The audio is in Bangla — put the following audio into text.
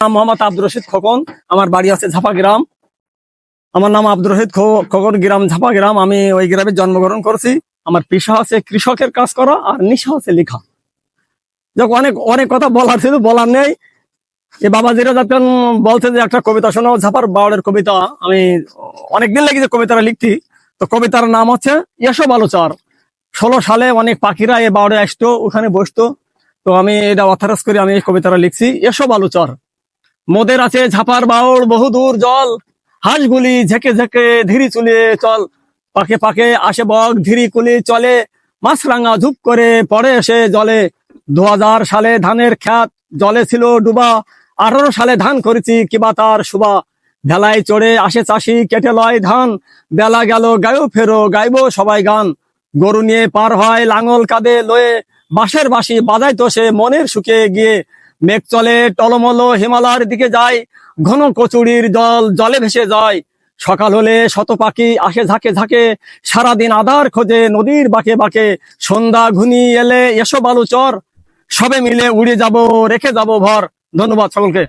নাম মোহাম্মদ আব্দুর রশিদ খোকন। আমার বাড়ি আছে ঝাপা গ্রাম। আমার নাম আব্দুর রশিদ খোকন গ্রাম ঝাপা গ্রাম। আমি ওই গ্রামে জন্মগ্রহণ করেছি। আমার পেশা আছে কৃষকের কাজ করা আর নেশা আছে লেখা। যাক, অনেক অনেক কথা বলার ছিল, বলার নেই। এ বাবাজিরা যখন বলছে যে একটা কবিতা শোনাও, ঝাপার বাউলের কবিতা। আমি অনেকদিন লেগেছে কবিতাটা লিখতি তো কবিতার নাম হচ্ছে এসব আলোচার। ষোলো সালে অনেক পাখিরা এ বাউড়ে আসতো, ওখানে বসতো। তো আমি এটা অথারাস করে, আমি এই কবিতাটা লিখছি, এসব আলোচর। মোদের আছে ঝাপার বাউল বহুদূর জল। হাঁসগুলি ঝেঁকে ঝেঁকে ধীরি চুলে চল। পাকে পাকে আসে বক, ধীরি কুলি চলে। মাছরাঙা ঝুপ করে পড়ে এসে জলে। দু হাজার সালে ধানের খ্যাত জলে ছিল ডুবা। আঠারো সালে ধান করেছি কিবা তার শুবা ভেলায় চড়ে আসে চাষি, কেটে লয় ধান। বেলা গেল গায়ও ফেরো, গাইবো সবাই গান। গরু নিয়ে পার হয়, লাঙল কাঁধে লয়ে। বাঁশের বাঁশি বাজাই তো সে মনের সুখে গিয়ে। মেঘ চলে, টলমল, হিমালয়ের দিকে যায়। ঘন কচুরির জল, জলে ভেসে যায়। সকাল হলে শত পাখি আসে ঝাঁকে ঝাঁকে। সারাদিন আধার খোঁজে, নদীর বাঁকে বাঁকে। সন্ধ্যা ঘুনি এলে, এসো বালু চর সবে মিলে উড়ে যাব, রেখে যাব ভর। ধন্যবাদ সকলকে।